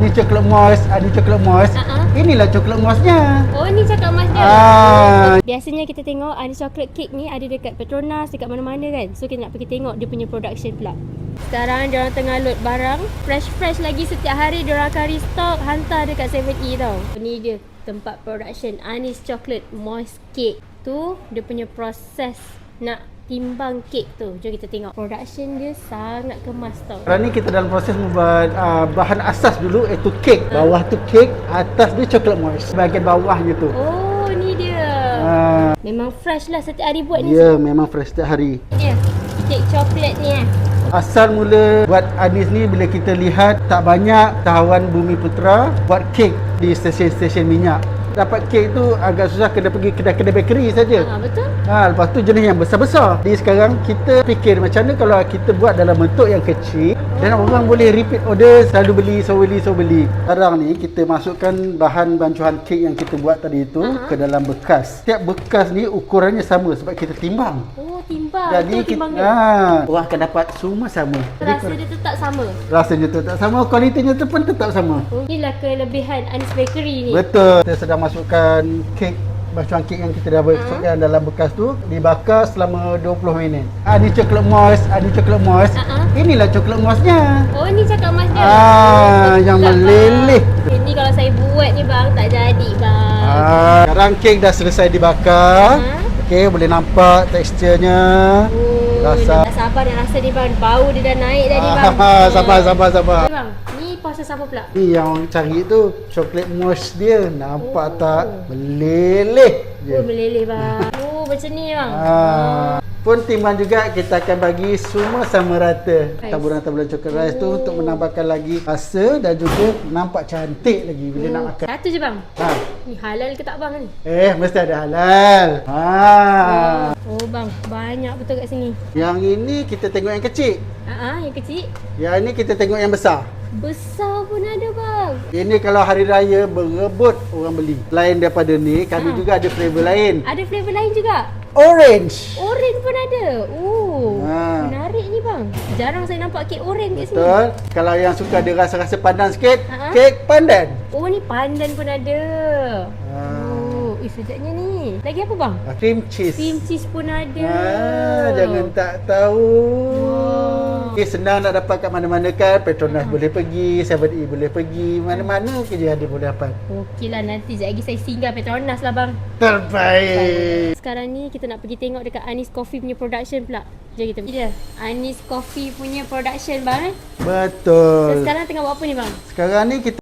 Ini coklat moist, ada coklat moist. Ah, ah. Inilah coklat moistnya. Oh ni cakap mas dia. Ah. Biasanya kita tengok Anis chocolate cake ni ada dekat Petronas, dekat mana-mana kan. So kita nak pergi tengok dia punya production pula. Sekarang dia orang tengah load barang, fresh-fresh lagi setiap hari dia orang akan restock hantar dekat 7E tau. Ni dia tempat production Anis chocolate moist cake. Tu dia punya proses nak timbang kek tu. Jom kita tengok. Production dia sangat kemas tau. Sekarang ni kita dalam proses membuat uh, bahan asas dulu iaitu kek. Bawah tu kek, atas dia coklat moist. Bahagian bawahnya tu. Oh, ni dia. Ah, Memang fresh lah setiap hari buat ni. ya, memang fresh setiap hari. Ni kek coklat ni eh. Asal mula buat Anis ni bila kita lihat tak banyak tahawan Bumi Putra buat kek di stesen-stesen minyak. Dapat kek tu agak susah kena pergi kedai-kedai bakery saja. Ha, betul? Ha, lepas tu jenis yang besar-besar. Jadi sekarang kita fikir macam mana kalau kita buat dalam bentuk yang kecil dan orang boleh repeat order selalu beli, so beli, so beli. Sekarang ni kita masukkan bahan bancuhan kek yang kita buat tadi itu Aha. ke dalam bekas. Setiap bekas ni ukurannya sama sebab kita timbang. Oh, timbang. Jadi Betul kita, timbang ha, orang akan dapat semua sama. Rasa dia tetap sama. rasanya tetap sama, kualitinya tu pun tetap sama. Oh, inilah kelebihan Anis Bakery ni. Betul. Kita sedang masukkan kek bancuan kek yang kita dah masukkan dalam bekas tu dibakar selama 20 minit. Ah ni coklat moist, ah ni coklat moist. Ah. Inilah coklat moistnya. Oh, ni cakap mas dia. Ah, yang tak, meleleh. Ini kalau saya buat ni bang, tak jadi bang. Ah, sekarang kek dah selesai dibakar. Ah. Okey, boleh nampak teksturnya. Oh, Rasa- dah sabar nak rasa ni bang. Bau dia dah naik dah ni bang. Ah, sabar, sabar, sabar. Okay, bang, ni proses apa pula? Ni yang orang cari tu coklat moist dia. Nampak Oh. tak? Meleleh je. Oh, meleleh bang. Oh, macam ni bang. Ah. Pun timbang juga kita akan bagi semua sama rata taburan-taburan coklat rice tu untuk menambahkan lagi rasa dan juga nampak cantik lagi bila nak makan. Satu je bang. Ha. Ni halal ke tak bang ni? Eh, mesti ada halal. Ha. Oh bang, banyak betul kat sini. Yang ini kita tengok yang kecil. Ah, ah, yang kecil. Yang ini kita tengok yang besar. Besar pun ada bang. Ini kalau hari raya berebut orang beli. Lain daripada ni, kami Ha. juga ada flavor lain. Ada flavour lain juga. Orange. Oren pun ada. Oh, Ha. menarik ni bang. Jarang saya nampak kek oren kat sini. Betul. Kalau yang suka ada rasa-rasa pandan sikit, Ha. kek pandan. Oh, ni pandan pun ada. Ha. Oh, eh sedapnya ni. Lagi apa bang? Ah, Cream cheese. Cream cheese pun ada. Ah, jangan tak tahu. Wow. Okay, senang nak dapat kat mana-mana kan. Petronas boleh pergi, 7E boleh pergi. Mana-mana kerja ada boleh dapat. Okeylah nanti sekejap lagi saya singgah Petronas lah bang. Terbaik. Sekarang ni kita nak pergi tengok dekat Anis Coffee punya production pula. Jom kita pergi dia. Anis Coffee punya production bang eh. So Betul. sekarang tengah buat apa ni bang? Sekarang ni kita